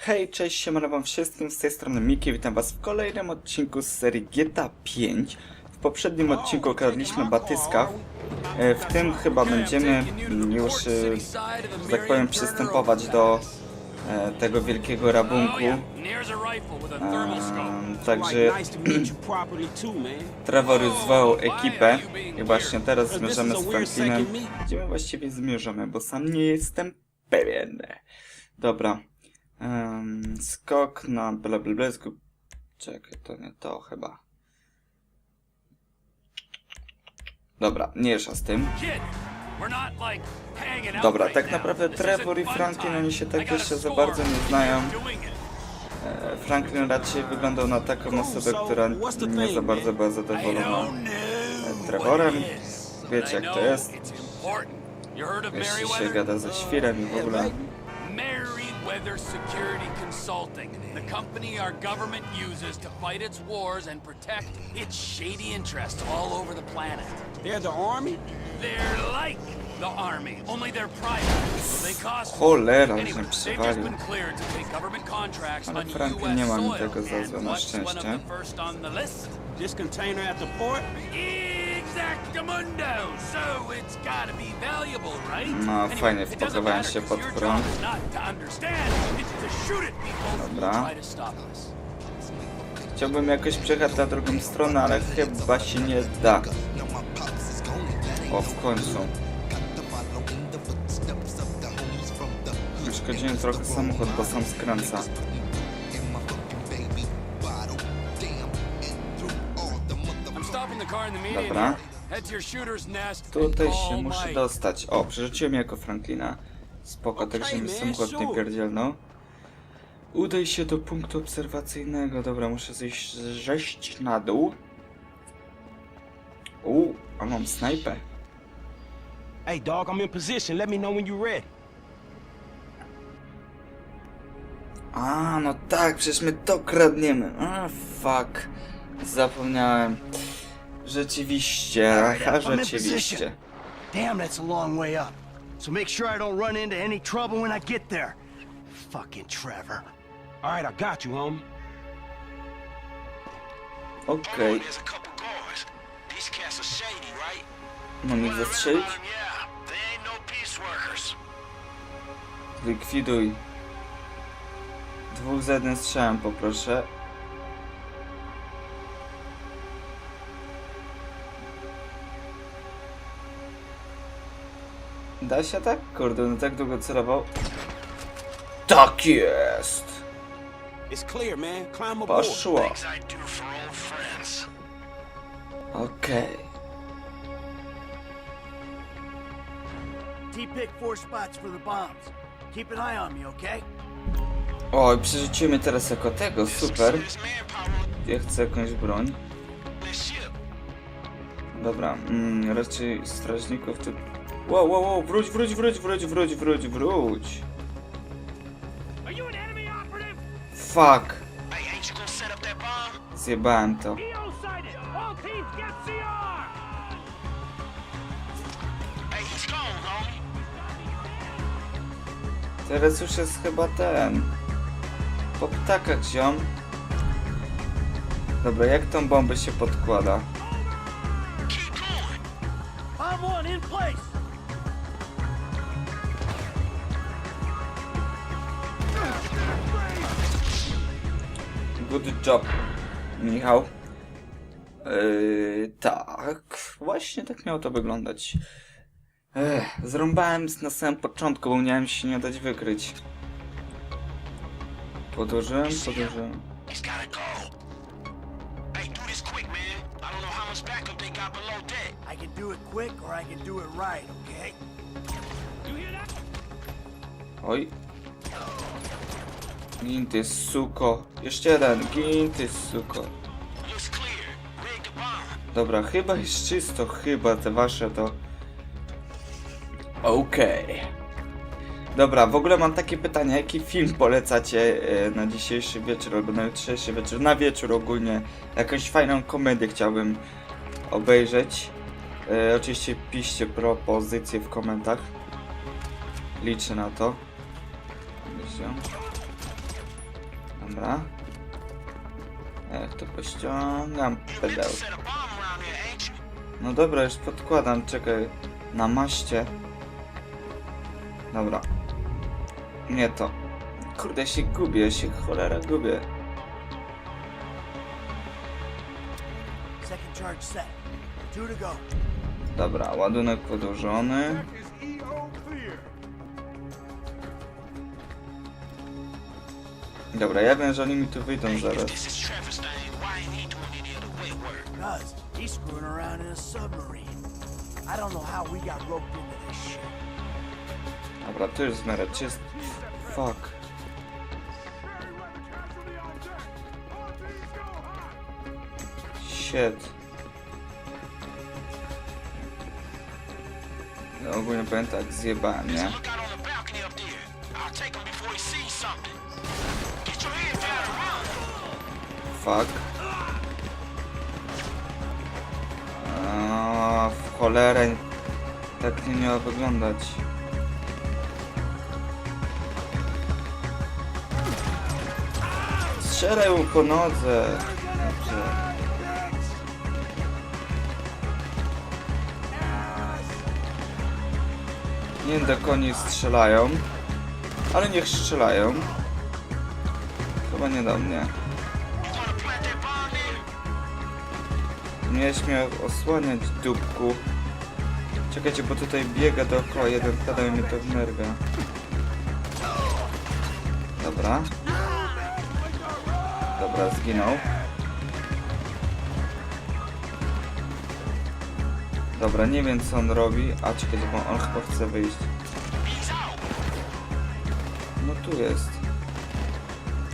Hej, cześć, siemano wam wszystkim, z tej strony Miki, witam was w kolejnym odcinku z serii GTA 5. W poprzednim odcinku okradliśmy batyskaw, E, w tym chyba będziemy już, e, że tak powiem, przystępować do e, tego wielkiego rabunku. Także. Trevor zwołał ekipę i właśnie teraz zmierzamy z Franklinem. Gdzie my właściwie zmierzamy, bo sam nie jestem pewien. Dobra. Em, skok na bla bla bla. zgu- Czekaj, to nie to chyba. Dobra, nie z tym. Dobra, tak naprawdę Trevor i Franklin, oni się tak jeszcze za bardzo nie znają. E, Franklin raczej wyglądał na taką osobę, która nie za bardzo była zadowolona e, Trevorem. Wiecie jak to jest. Jeśli się gada ze świrem i w ogóle. Merryweather Security Consulting, the company our government uses to fight its wars and protect its shady interests all over the planet. They're the army? They're like the army, only they're private, so they cost Cholera, Anyway, żem they've just przywalił. been cleared to take government contracts Ale on Franklin nie US ma mi soil. tego za And złe, na what's one of szczęście. the first on the list? This container at the port? Exactamundo! No, fajnie wpakowałem się pod prąd. Dobra. Chciałbym jakoś przejechać na drugą stronę, ale chyba się nie da. O, w końcu. Uszkodziłem trochę samochód, bo sam skręca. Dobra. Tutaj się muszę dostać. O, przerzuciłem jako Franklina. Spoko, tak Okej, się mi man, samochód nie pierdzielnął. Udaj się do punktu obserwacyjnego. Dobra, muszę zejść zejść na dół. U, a mam snajpę. Hey, dog, I'm in position. Let me know when you're ready. A, no tak, przecież my to kradniemy. A, fuck. Zapomniałem. Rzeczywiście, aha, rzeczywiście. Damn, that's a long way up. So make sure I don't run into any trouble when I get there. Fucking Trevor. All right, I got you, homie. Okej, There's a couple guards. These cats are shady, right? mam ich zastrzelić? Yeah, they ain't no peace workers. Likwiduj. Dwóch za jednym strzałem poproszę. Da się tak? Kurde, no tak długo celował. Tak jest! Poszło. Okej. Okay? Oj, przerzucimy teraz jako tego, super. Ja chcę jakąś broń. Dobra, mm, raczej strażników tu... Wow, wow, wow, wróć, wróć, wróć, wróć, wróć, wróć, wróć. Fuck, zjebałem to. Teraz już jest chyba ten... Po ptakach ziom. Dobra, jak tą bombę się podkłada? Keep going. Bomb one in place. Good job, Michał. Yy, tak, właśnie tak miało to wyglądać. Ech, zrąbałem na samym początku, bo miałem się nie dać wykryć. Right, okay? Oj. Gin ty suko. Jeszcze jeden. Gin ty suko. Dobra, chyba jest czysto. Chyba te wasze to... Okej. Dobra, w ogóle mam takie pytanie. Jaki film polecacie e, na dzisiejszy wieczór albo na jutrzejszy wieczór? Na wieczór ogólnie. Jakąś fajną komedię chciałbym obejrzeć. E, oczywiście piszcie propozycje w komentarzach. Liczę na to. Myślę. Dobra. Jak to pościągam pedał. No dobra, już podkładam, czekaj. Na maście. Dobra. Nie to. Kurde, się gubię, się cholera gubię. Dobra, ładunek podłożony. Dobra, ja wiem, że oni mi tu wyjdą zaraz. Dobra, tu jest w miarę czyst. Fuck. Shit. No, ogólnie powiem tak, zjebałem, nie? Fuck. A, w cholerę. Tak nie miało wyglądać. Strzelaj mu po nodze. Dobrze. Nie do koni strzelają. Ale niech strzelają. Chyba nie do mnie. Miałeś mnie osłaniać, dupku. Czekajcie, bo tutaj biega dookoła jeden pedał i mnie to wnerwia. Dobra. Dobra, zginął. Dobra, nie wiem co on robi. A czekajcie, bo on chyba chce wyjść. No tu jest.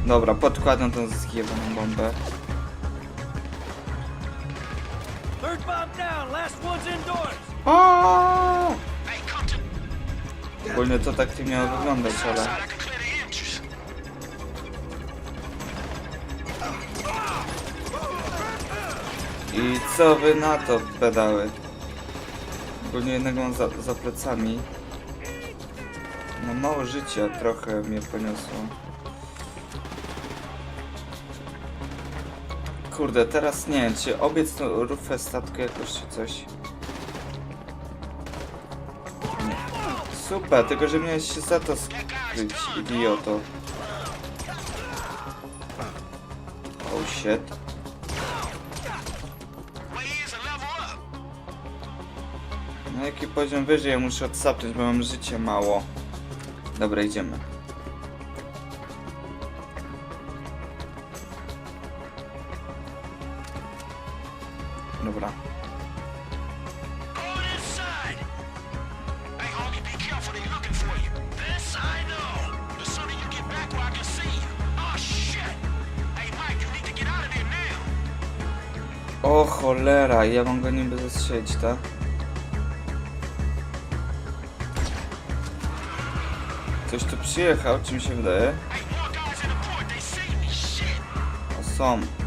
Dobra, podkładam tą zgiewioną bombę. Third bomb down. Last one's indoors. Ogólnie to tak nie miało wyglądać, ale... I co wy na to, pedały? Ogólnie jednego mam za, za plecami. No mało życia, trochę mnie poniosło. Kurde, teraz nie wiem, czy obiec tą rufę statku jakoś czy coś. Nie. Super, tylko że miałeś się za to skryć, idioto. Oh shit. Na jaki poziom wyżej ja muszę odsapnąć, bo mam życie mało. Dobra, idziemy. Now. O cholera, ja mam go niby zastrzelić, tak? Ktoś tu przyjechał, czy mi się wydaje? Hey, more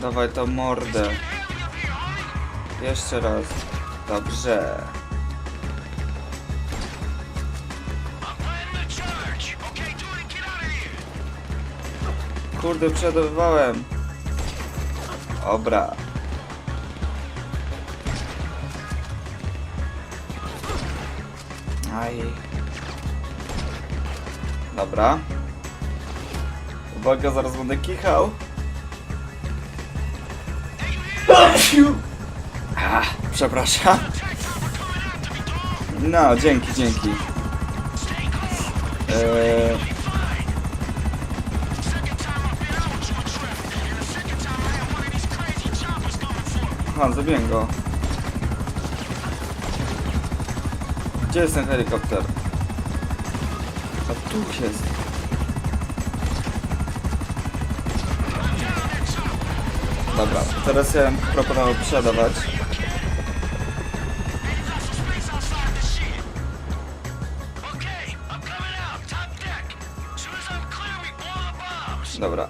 Dawaj to mordę. Jeszcze raz. Dobrze. Kurde, przeładowywałem. Dobra. Aj. Dobra. Uwaga, zaraz będę kichał. Ah, przepraszam. No, dzięki, dzięki. Eee, Aha, go. Gdzie jest ten helikopter? A tu jest. Dobra, teraz ja bym proponował przeładować. Dobra.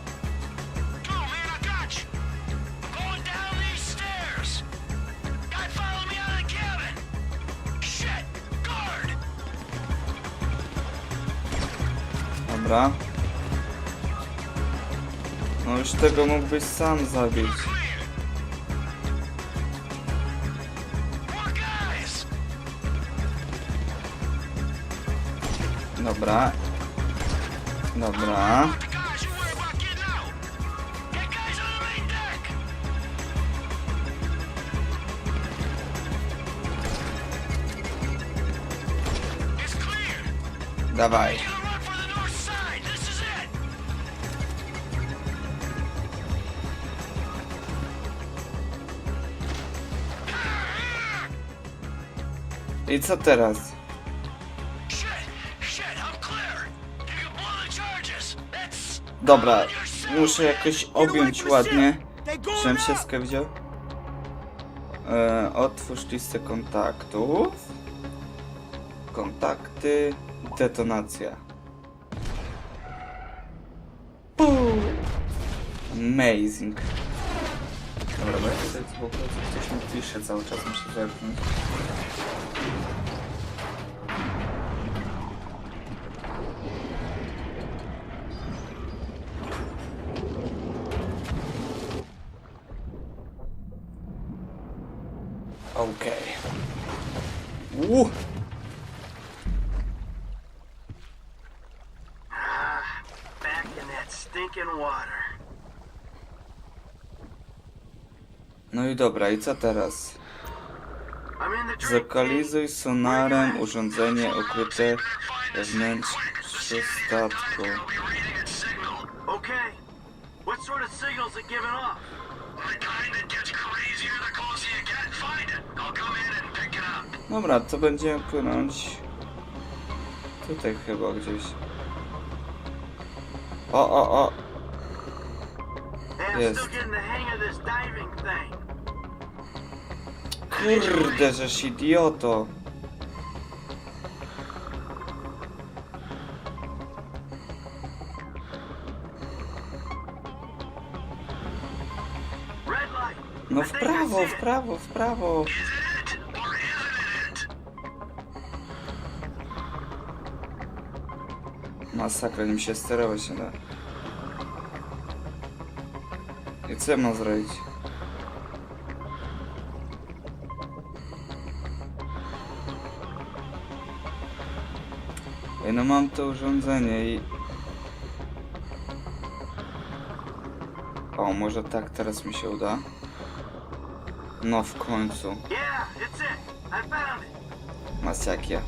Dobra. No już tego mógłbyś sam zabić. Dobra. Dobra. The I co teraz? Dobra, muszę jakoś objąć ładnie. Żebym wszystko wziął. E, otwórz listę kontaktów. Kontakty. Detonacja. Amazing. Dobra, bo ja tutaj w ogóle coś mi pisze cały czas, muszę zerknąć. Okej. Uh. Back in that stinking water. No i dobra, i co teraz? Zlokalizuj sonarem urządzenie ukryte statku. Pick it up. Dobra, to będziemy płynąć tutaj chyba gdzieś. O, o, o! Thing. Kurde, żeż idioto! No w prawo, w prawo, w prawo! Masakra, nim się sterować nie da. Ja mam zrobić? No mam to urządzenie i... O, może tak teraz mi się uda? No w końcu. Masjakie.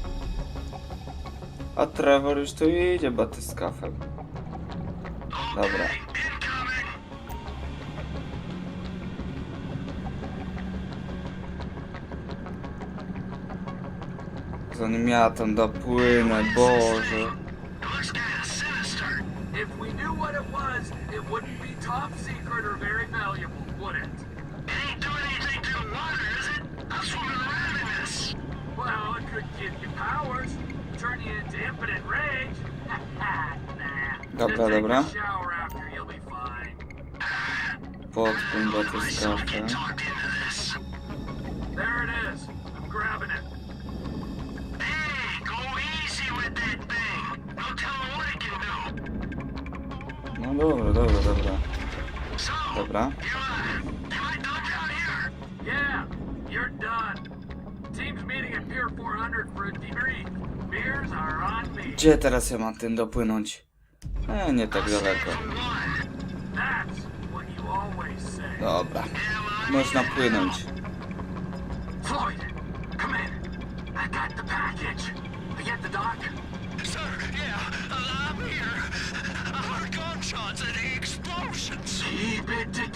A Trevor już tu idzie batyskafem. Dobra. You into impotent rage. nah. Dobra, dobra. a shower after, you'll No dobra, dobra, dobra. Dobra. Yeah, you're done. Team's meeting at Pier 400 for a debrief. Beers are on me. Gdzie teraz ja mam tym dopłynąć? E, nie tak daleko. Dobra. Można płynąć. Floyd, come in. I got the package. I get the doc?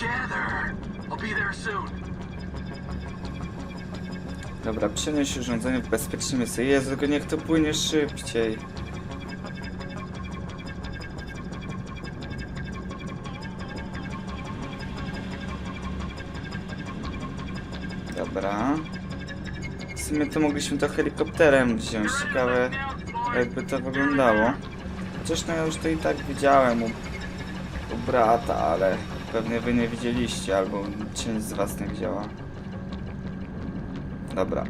Together. I'll be there soon. Dobra, przenieś urządzenie w bezpieczne miejsce. Jezu, tylko niech to płynie szybciej. Dobra. W sumie to mogliśmy to helikopterem wziąć. Ciekawe jakby to wyglądało. Chociaż no ja już to i tak widziałem u, u brata, ale Pewnie wy nie widzieliście, albo część z was nie widziała. Dobra.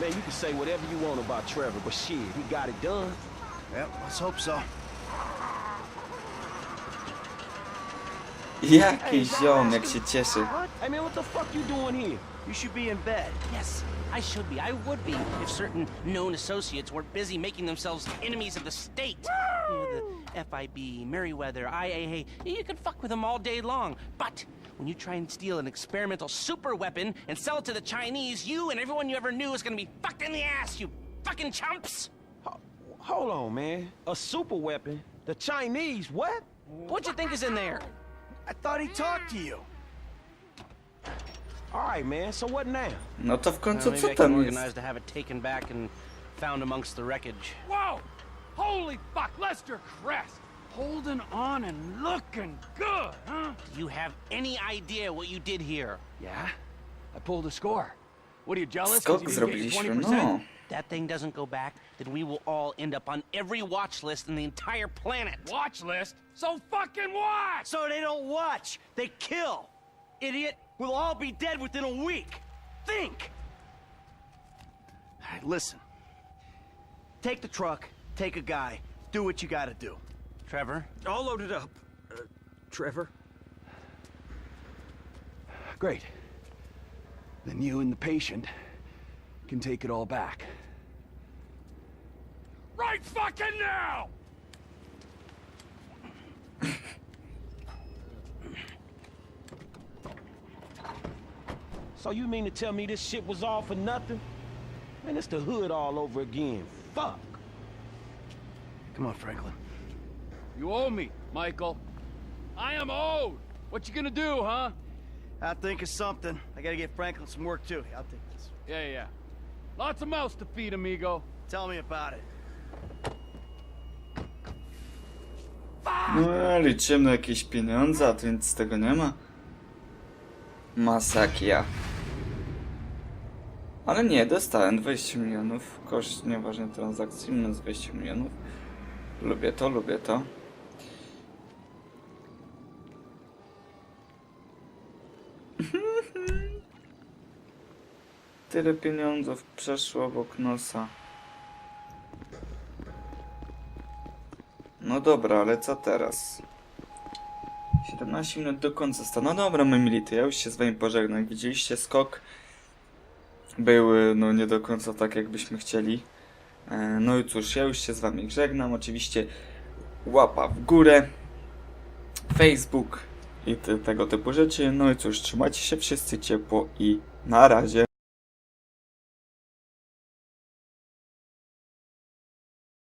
Man, you can say whatever you want about Trevor, but shit, he got it done. Yep, let's hope so. Jaki ziom, jak się cieszy. Hey man, what the fuck you doing here? You should be in bed. Yes, I should be. I would be if certain known associates weren't busy making themselves enemies of the state. You know, the FIB, Merryweather, IAA. You can fuck with them all day long. But when you try and steal an experimental super weapon and sell it to the Chinese, you and everyone you ever knew is gonna be fucked in the ass, you fucking chumps! Ho- Hold on, man. A super weapon? The Chinese? What? What you think is in there? I thought he talked to you. All right, man. So what now? No to w końcu maybe co I can tam organize jest? to have it taken back and found amongst the wreckage. Whoa! Holy fuck, Lester Crest! Holding on and looking good, huh? Do you have any idea what you did here? Yeah? I pulled a score. What are you jealous? Skok you didn't get zrobiliśmy, 20%? no. That thing doesn't go back, then we will all end up on every watch list in the entire planet. Watch list? So fucking what? So they don't watch, they kill. Idiot, we'll all be dead within a week. Think! All right, listen. Take the truck, take a guy, do what you gotta do. Trevor, All loaded up. Uh, Trevor? Great. Then you and the patient can take it all back. Right fucking now! So you mean to tell me this shit was all for nothing? Man, it's the hood all over again. Fuck. Come on, Franklin. You owe me, Michael. I am owed. What you gonna do, huh? I'll think of something. I gotta get Franklin some work too. I'll take this. Yeah, yeah. Lots of mouths to feed, amigo. Tell me about it. No, liczymy na jakieś pieniądze, a tu nic z tego nie ma. Masakia. Ale nie, dostałem 20 milionów. Koszt nieważnej transakcji minus 20 milionów. Lubię to, lubię to. Tyle pieniądzów przeszło obok nosa. No dobra, ale co teraz? 17 minut do końca sta. No dobra, my mility, ja już się z wami pożegnam. Jak widzieliście, skok był no nie do końca tak, jakbyśmy chcieli. E, No i cóż, ja już się z wami żegnam. Oczywiście łapa w górę, Facebook i te, tego typu rzeczy. No i cóż, trzymajcie się wszyscy ciepło i na razie.